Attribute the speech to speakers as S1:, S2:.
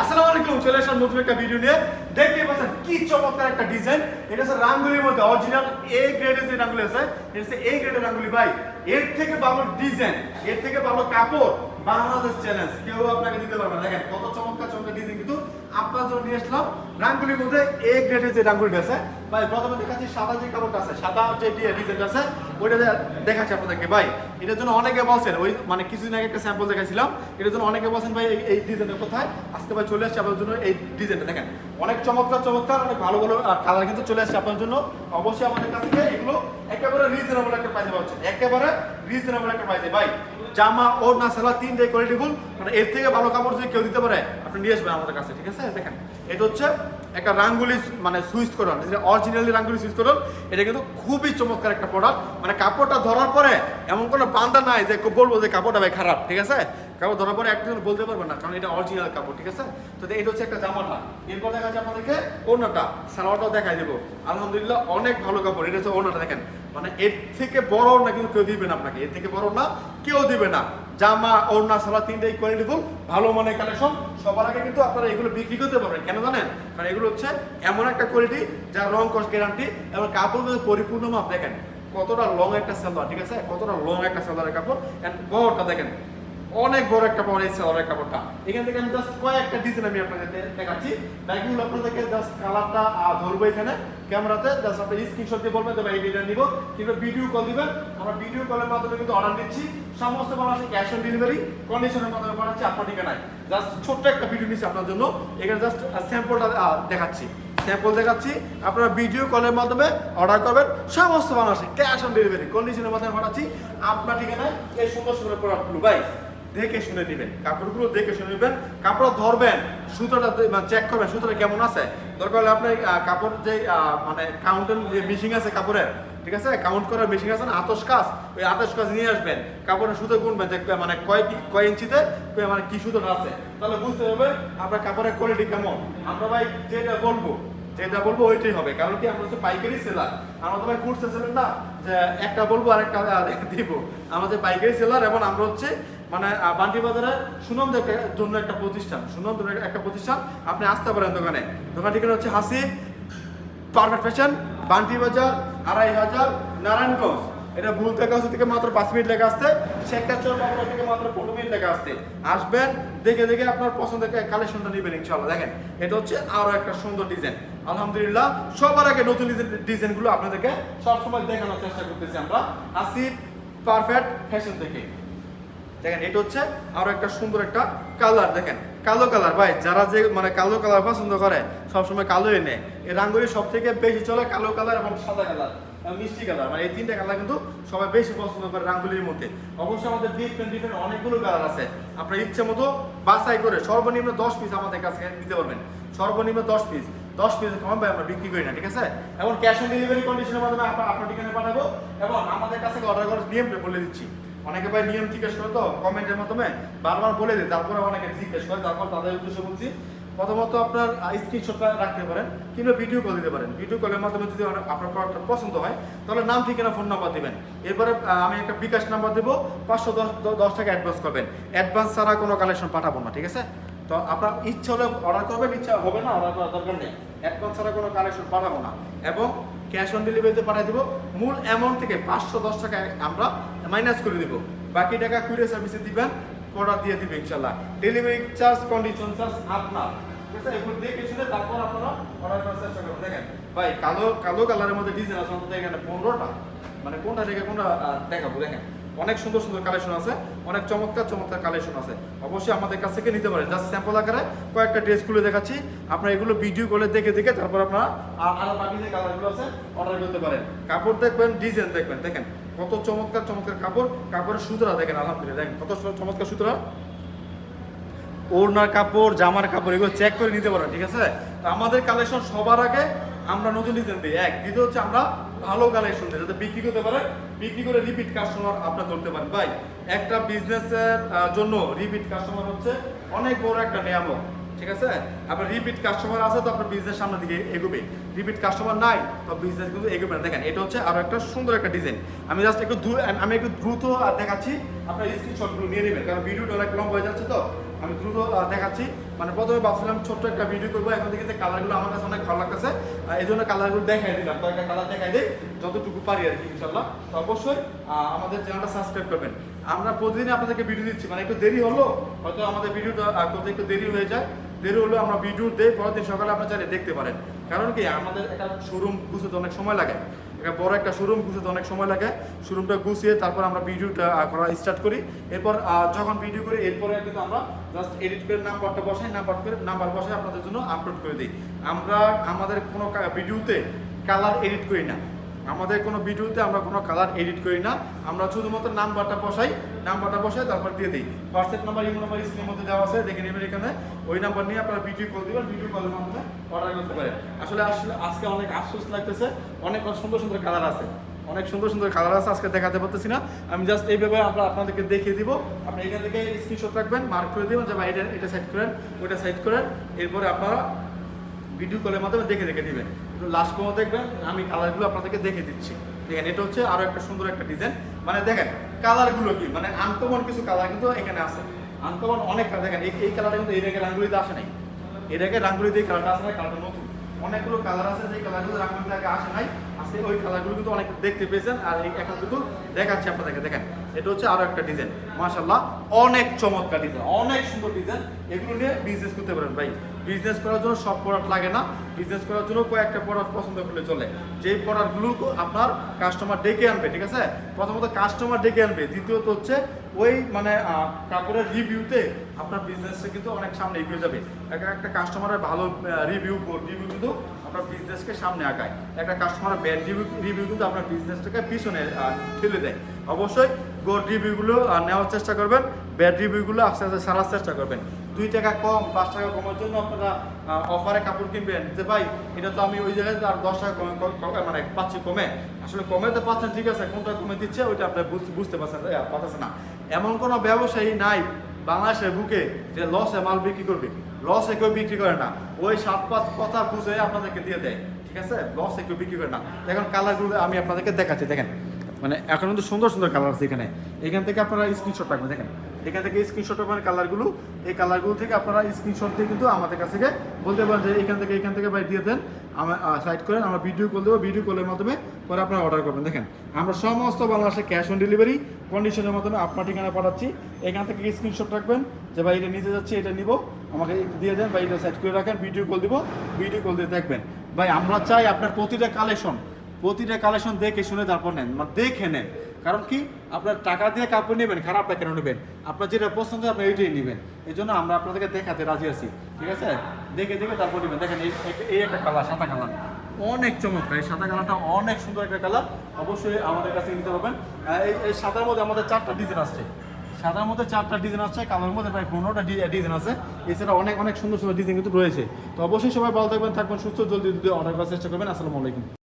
S1: আসসালামু চলে আসলাম নতুন একটা ভিডিও নিয়ে। দেখতে পাচ্ছেন কি চমৎকার একটা ডিজাইন এটা হচ্ছে রাঙ্গুলির মধ্যে অরিজিনাল এ গ্রেডের যে রাঙ্গুলি আছে, এটা হচ্ছে এ গ্রেডের রাঙ্গুলি। ভাই, এর থেকে ভালো ডিজাইন এর থেকে ভালো কাপড়, বাংলাদেশ চ্যালেঞ্জ কেউ আপনাকে দিতে পারবে না। দেখেন কত চমৎকার চমৎকার ডিজাইন অনেকে বলছেন, ওই মানে কিছুদিন আগে একটা স্যাম্পল দেখাইছিলাম, এটার জন্য অনেকে বলছেন, ভাই, এই ডিজাইনটা কোথায়? আজকে ভাই চলে আসছে আপনার জন্য এই ডিজাইনটা দেখেন। অনেক চমৎকার চমৎকার, অনেক ভালো ভালো কালার কিন্তু চলে আসছে আপনার জন্য। অবশ্যই আমাদের কাছ থেকে এগুলো একেবারে রিজনেবল একটা প্রাইসে পাচ্ছেন একেবারে রিজনেবল একটা প্রাইসে ভাই। জামা ও না সালা তিনটে কোয়ালিটি ফুল। মানে এর থেকে ভালো কাপড় যদি কেউ দিতে পারে, আপনি নিয়ে আসবেন আমাদের কাছে, ঠিক আছে? দেখেন, এটা হচ্ছে একটা রাঙ্গুলি মানে সুইচ করন যেটা অরিজিনালি রাঙ্গুলি সুইচ করন এটা কিন্তু খুবই চমৎকার একটা প্রোডাক্ট মানে কাপড়টা ধরার পরে এমন কোনো বান্ধা নাই যে বলব যে কাপড়টা ভাই খারাপ, ঠিক আছে? কাপড় ধরার পরে একজন বলতে পারবে না, কারণ এটা অরিজিনাল কাপড়, ঠিক আছে? তো এটা হচ্ছে একটা জামাটা। এরপর দেখা যাচ্ছে আপনাদেরকে ওনাটা সালোয়ারটাও দেখাই দেবো। আলহামদুলিল্লাহ অনেক ভালো কাপড়, এটা হচ্ছে ওনাটা দেখেন। মানে এর থেকে বড় না কিন্তু কেউ দিবে না আপনাকে, এর থেকে বড় না কেউ দিবে না। জামা, ওড়না সালা তিনটাই কোয়ালিটি ফুল ভালো মানের কালেকশন। সবার আগে কিন্তু আপনারা এগুলো বিক্রি করতে পারবেন, কেন জানেন? কারণ এগুলো হচ্ছে এমন একটা কোয়ালিটি যার রং কস গ্যারান্টি এবং কাপড় কিন্তু পরিপূর্ণ মাপ, দেখেন। কতটা লং একটা সেলার ঠিক আছে? কতটা লং একটা সেলারের কাপড় এন্ড বড়টা দেখেন। অনেক বড় একটা পাওয়ার এই সেলারের কাপড়টা। এখান থেকে আমি জাস্ট কয়েকটা ডিজাইন আমি আপনাদের দেখাচ্ছি। ব্যাকিং ব্যাগগুলো আপনাদেরকে জাস্ট কালারটা ধরবো এখানে। ক্যামেরাতে জাস্ট আপনি স্ক্রিনশট দিয়ে বলবেন, তবে এই নিব। কিংবা ভিডিও কল দিবেন। আমরা ভিডিও কলের মাধ্যমে কিন্তু অর্ডার দিচ্ছি সমস্ত বাংলাদেশে ক্যাশ অন ডেলিভারি কন্ডিশনের মাধ্যমে পাঠাচ্ছি আপনার ঠিকানায়। জাস্ট ছোট্ট একটা ভিডিও নিচ্ছি আপনার জন্য। এখানে জাস্ট স্যাম্পলটা দেখাচ্ছি। স্যাম্পল দেখাচ্ছি। আপনারা ভিডিও কলের মাধ্যমে অর্ডার করবেন। সমস্ত বাংলাদেশে ক্যাশ অন ডেলিভারি কন্ডিশনের মাধ্যমে পাঠাচ্ছি। আপনার ঠিকানায় এই সুন্দর সুন্দর প্রোডাক্টগুলো ভাই দেখে শুনে নেবেন। কাপড়গুলো দেখে শুনে নেবেন। কাপড় ধরবেন, সুতোটা চেক করবেন, সুতোটা কেমন আছে? দরকার হলে আপনি কাপড় যে মানে কাউন্টেন যে মেশিন আছে কাপড়ের, ঠিক আছে? কাউন্ট করার মেশিন আছে না? আতস কাজ ওই আতস কাজ নিয়ে আসবেন। কাপড়ের সুতো গুনবেন দেখবেন মানে কয় কি- কয় ইঞ্চিতে মানে কি সুতোটা আছে? তাহলে বুঝতে হবে আপনার কাপড়ের কোয়ালিটি কেমন। আমরা ভাই যেটা বলব যেটা বলব ওইটাই হবে। কারণ কি, আমরা হচ্ছে পাইকারি সেলার আমরা তো ভাই কুড়ছে সেলার না, যে একটা বলব আর একটা দিব। আমাদের পাইকারি সেলার এবং আমরা হচ্ছে মানে বান্টি বাজারে সুনাম দেখার জন্য একটা প্রতিষ্ঠান। সুনাম দেখার একটা প্রতিষ্ঠান, আপনি আসতে পারেন দোকানে। দোকান ঠিকানা হচ্ছে হাসিব পারফেক্ট ফ্যাশন বান্টি বাজার আড়াই হাজার নারায়ণগঞ্জ। এটা ভুল থেকে আসতে থেকে মাত্র পাঁচ মিনিট লেগে আসতে শেখাচর বাংলা থেকে মাত্র পনেরো মিনিট লেগে আসতে আসবেন, দেখে দেখে আপনার পছন্দের কালেকশনটা নেবেন ইনশাল্লাহ দেখেন, এটা হচ্ছে আরও একটা সুন্দর ডিজাইন। আলহামদুলিল্লাহ, সবার আগে নতুন ডিজাইনগুলো আপনাদেরকে সবসময় দেখানোর চেষ্টা করতেছি আমরা। আসিফ পারফেক্ট ফ্যাশন থেকে। দেখেন, এটা হচ্ছে আরও একটা সুন্দর একটা কালার, দেখেন। কালো কালার, ভাই, যারা যে মানে কালো কালার পছন্দ করে, সবসময় কালোই নেয়। এই রাঙ্গুলি সব থেকে বেশি চলে কালো কালার এবং সাদা কালার মিষ্টি কালার। মানে এই তিনটা কালার কিন্তু সবাই বেশি পছন্দ করে রাঙ্গুলির মধ্যে। অবশ্যই আমাদের ডিফারেন্ট ডিফারেন্ট অনেকগুলো কালার আছে। আপনার ইচ্ছে মতো বাছাই করে সর্বনিম্ন দশ পিস আমাদের কাছে দিতে পারবেন। সর্বনিম্ন দশ পিস দশ পিস কম ভাই আমরা বিক্রি করি না, ঠিক আছে? এবং ক্যাশ অন ডেলিভারি কন্ডিশনের মাধ্যমে আপনার আপনার পাঠাবো এবং আমাদের কাছে অর্ডার করার নিয়মটা বলে দিচ্ছি। অনেকে ভাই নিয়ম জিজ্ঞেস করে তো কমেন্টের মাধ্যমে বারবার বলে দিই তারপরে অনেকে জিজ্ঞেস করে, তারপর তাদের উদ্দেশ্যে বলছি। প্রথমত আপনার স্ক্রিনশটটা রাখতে পারেন কিংবা ভিডিও কল দিতে পারেন। ভিডিও কলের মাধ্যমে যদি আপনার প্রোডাক্টটা পছন্দ হয়, তাহলে নাম, ঠিকানা ফোন নাম্বার দিবেন। এরপরে আমি একটা বিকাশ নাম্বার দেবো, পাঁচশো দশ দশ টাকা অ্যাডভান্স করবেন। অ্যাডভান্স ছাড়া কোনো কালেকশন পাঠাবো না, ঠিক আছে? তো আপনার ইচ্ছা হলে অর্ডার করবেন, ইচ্ছা হবে না অর্ডার করার দরকার নেই। অ্যাডভান্স ছাড়া কোনো কালেকশন পাঠাবো না। এবং ক্যাশ অন ডেলিভারিতে পাঠিয়ে দেবো। মূল অ্যামাউন্ট থেকে পাঁচশো দশ টাকা আমরা মাইনাস করে দিব। বাকি টাকা কুরিয়ার সার্ভিসে দিবেন প্রোডাক্ট দিয়ে দিবে ইনশাল্লাহ ডেলিভারি চার্জ কন্ডিশন চার্জ আপনার এগুলো দেখে শুনে তারপর আপনারা অর্ডার করার চেষ্টা করবেন। দেখেন, ভাই, কালো কালো কালারের মধ্যে ডিজাইন আছে অন্তত এখানে পনেরোটা। মানে কোনটা থেকে কোনটা দেখাবো। দেখেন, অনেক সুন্দর সুন্দর কালেকশন আছে, অনেক চমৎকার চমৎকার কালেকশন আছে। অবশ্যই আমাদের কাছ থেকে নিতে পারেন। জাস্ট স্যাম্পল আকারে কয়েকটা ড্রেস খুলে দেখাচ্ছি। আপনারা এগুলো ভিডিও করে দেখে দেখে তারপর আপনারা আর আরও বাকি যে কালারগুলো আছে অর্ডার করতে পারেন। কাপড় দেখবেন ডিজাইন দেখবেন। দেখেন কত চমৎকার চমৎকার কাপড়। কাপড়ের সুতরা দেখেন, আলহামদুলিল্লাহ, দেখেন কত চমৎকার সুতরা ওড়নার কাপড়, জামার কাপড়, এগুলো চেক করে নিতে পারেন ঠিক আছে? আমাদের কালেকশন সবার আগে আমরা নতুন ডিজাইন দিই। এক, দ্বিতীয় হচ্ছে আমরা ভালো কালেকশন দিই, যাতে বিক্রি করতে পারে। বিক্রি করে রিপিট কাস্টমার আপনার ধরতে পারেন। ভাই, একটা বিজনেসের জন্য রিপিট কাস্টমার হচ্ছে অনেক বড় একটা নিয়ামক। ঠিক আছে? আপনার রিপিট কাস্টমার আছে, তো আপনার বিজনেস সামনের দিকে এগোবে। রিপিট কাস্টমার নাই, তো বিজনেস কিন্তু এগোবে না। দেখেন, এটা হচ্ছে আরও একটা সুন্দর একটা ডিজাইন আমি জাস্ট একটু আমি একটু দ্রুত দেখাচ্ছি। আপনার স্ক্রিনশটগুলো নিয়ে নেবেন, কারণ ভিডিওটা অনেক লং হয়ে যাচ্ছে তো। আমি দ্রুত দেখাচ্ছি। মানে প্রথমে ভাবছিলাম ছোট্ট একটা ভিডিও করব। এখন থেকে যে কালারগুলো আমার কাছে অনেক ভালো লাগতেছে। এই জন্য কালারগুলো দেখাই দিলাম। কয়েকটা কালার দেখাই দিই, যতটুকু পারি আর কি ইনশাল্লাহ তো অবশ্যই আমাদের চ্যানেলটা সাবস্ক্রাইব করবেন। আমরা প্রতিদিন আপনাদেরকে ভিডিও দিচ্ছি। মানে একটু দেরি হলো, হয়তো আমাদের ভিডিওটা করতে একটু দেরি হয়ে যায়। দেরি হলেও আমরা ভিডিও দেই পরের দিন সকালে আপনার চাইলে দেখতে পারেন। কারণ কি, আমাদের একটা শোরুম গুছাতে অনেক সময় লাগে। একটা বড় একটা শোরুম গুছাতে অনেক সময় লাগে। শোরুমটা গুছিয়ে তারপর আমরা ভিডিওটা করা স্টার্ট করি। এরপর যখন ভিডিও করি, এরপরে কিন্তু আমরা জাস্ট এডিট করে নাম্বারটা বসাই নাম্বার করে নাম্বার বসাই আপনাদের জন্য আপলোড করে দিই। আমরা, আমাদের কোনো ভিডিওতে কালার এডিট করি না। আমাদের কোনো ভিডিওতে আমরা কোনো কালার এডিট করি না। আমরা শুধুমাত্র নাম্বারটা বসাই। নাম্বারটা বসে তারপর দিয়ে দিই। হোয়াটসঅ্যাপ নাম্বার ইমো নাম্বার স্ক্রিনের মধ্যে দেওয়া আছে, দেখে নেবেন এখানে। ওই নাম্বার নিয়ে আপনারা ভিডিও কল দিবেন ভিডিও কলের মাধ্যমে অর্ডার করতে পারেন। আসলে আসলে আজকে অনেক আফসোস লাগতেছে, অনেক সুন্দর সুন্দর কালার আছে। অনেক সুন্দর সুন্দর কালার আছে, আজকে দেখাতে পারতেছি না। আমি জাস্ট এইভাবে আমরা আপনাদেরকে দেখিয়ে দিব। আপনি এখান থেকে স্ক্রিনশট রাখবেন মার্ক করে দিবেন, যে ভাই এটা সাইড করেন, ওইটা সাইড করেন। এরপরে আপনারা ভিডিও কলের মাধ্যমে দেখে দেখে দিবেন লাস্ট পর্যন্ত দেখবেন, আমি কালারগুলো আপনাদেরকে দেখে দিচ্ছি। দেখেন, এটা হচ্ছে আরও একটা সুন্দর একটা ডিজাইন মানে দেখেন কালারগুলো কি? মানে আনকমন কিছু কালার কিন্তু এখানে আছে। আনকমন অনেক কালার দেখেন, এই- কালারটা কিন্তু এই রেখে রাঙ্গুলিতে আসে নাই। এই রেখে রাঙ্গুলিতে এই কালারটা আসে নাই কালারটা নতুন। অনেকগুলো কালার আছে যে কালারগুলো রাঙ্গুলিতে আগে আসে নাই আসে ওই কালারগুলো কিন্তু অনেক দেখতে পেয়েছেন, আর এখন কিন্তু দেখাচ্ছি আপনাদেরকে, দেখেন, এটা হচ্ছে আরও একটা ডিজাইন মাশাল্লাহ অনেক চমৎকার ডিজাইন অনেক সুন্দর ডিজাইন এগুলো নিয়ে বিজনেস করতে পারেন ভাই। বিজনেস করার জন্য সব প্রোডাক্ট লাগে না। বিজনেস করার জন্য কয়েকটা প্রোডাক্ট পছন্দ করলে চলে। যেই প্রোডাক্টগুলো আপনার কাস্টমার ডেকে আনবে, ঠিক আছে? প্রথমত কাস্টমার ডেকে আনবে, দ্বিতীয়ত হচ্ছে ওই মানে কাপড়ের রিভিউতে আপনার বিজনেসটা কিন্তু অনেক সামনে এগিয়ে যাবে। একটা কাস্টমারের ভালো রিভিউ রিভিউ কিন্তু আপনার বিজনেসকে সামনে আঁকায় একটা কাস্টমারের ব্যাড রিভিউ রিভিউ কিন্তু আপনার বিজনেসটাকে পিছনে ঠেলে দেয়। অবশ্যই গুড রিভিউগুলো নেওয়ার চেষ্টা করবেন ব্যাড রিভিউগুলো আস্তে আস্তে সারার চেষ্টা করবেন। দুই টাকা কম, পাঁচ টাকা কমের জন্য আপনারা অফারে কাপড় কিনবেন। যে ভাই, এটা তো আমি ওই জায়গায় আর দশ টাকা কমে মানে পাচ্ছি কমে। আসলে কমে তো পাচ্ছেন, ঠিক আছে, কোনটা কমে দিচ্ছে ওইটা আপনি বুঝ- বুঝতে পারছেন পারতেছেন না। এমন কোনো ব্যবসায়ী নাই বাংলাদেশের বুকে যে লসে মাল বিক্রি করবে। লসে কেউ বিক্রি করে না। ওই সাত, পাঁচ কথা বুঝে আপনাদেরকে দিয়ে দেয়, ঠিক আছে? লসে কেউ বিক্রি করে না। এখন কালারগুলো আমি আপনাদেরকে দেখাচ্ছি, দেখেন। মানে এখন কিন্তু সুন্দর সুন্দর কালার আছে এখানে। এখান থেকে আপনারা স্ক্রিনশট রাখবেন দেখেন। এখান থেকে স্ক্রিনশট রাখবেন কালারগুলো এই কালারগুলো থেকে আপনারা স্ক্রিনশট দিয়ে কিন্তু আমাদের কাছ থেকে বলতে পারেন যে এখান থেকে এখান থেকে ভাই দিয়ে দেন। আমার সাইড করেন, আমরা ভিডিও কল দেবো। ভিডিও কলের মাধ্যমে পরে আপনারা অর্ডার করবেন। দেখেন, আমরা সমস্ত বাংলাদেশে ক্যাশ অন ডেলিভারি কন্ডিশনের মাধ্যমে আপনার ঠিকানা পাঠাচ্ছি। এখান থেকে স্ক্রিনশট রাখবেন যে ভাই এটা নিতে যাচ্ছি, এটা নিব। আমাকে দিয়ে দেন বা এটা সাইড করে রাখেন ভিডিও কল দিব ভিডিও কল দিয়ে দেখবেন। ভাই, আমরা চাই আপনার প্রতিটা কালেকশন প্রতিটা কালেকশন দেখে শুনে তারপর নেন মানে দেখে নেন। কারণ কি? আপনার টাকা দিয়ে কাপড় নেবেন খারাপটা কেন নেবেন? আপনার যেটা পছন্দ, আপনি ওইটাই নেবেন। এই জন্য আমরা আপনাদেরকে দেখাতে রাজি আছি, ঠিক আছে? দেখে দেখে তারপর নেবেন। দেখেন, এই একটা কালার, সাদা কালার। অনেক চমৎকার। এই সাদা কালারটা অনেক সুন্দর একটা কালার। অবশ্যই আমাদের কাছে নিতে পারবেন। এই সাদার মধ্যে আমাদের চারটা ডিজাইন আসছে সাদার মধ্যে চারটা ডিজাইন আছে, কালোর মধ্যে প্রায় পনেরোটা ডিজাইন আছে। এছাড়া অনেক অনেক সুন্দর সুন্দর ডিজাইন কিন্তু রয়েছে। তো অবশ্যই সবাই ভালো থাকবেন থাকবেন সুস্থ, জলদি যদি অর্ডার করার চেষ্টা করবেন। আসসালামু আলাইকুম।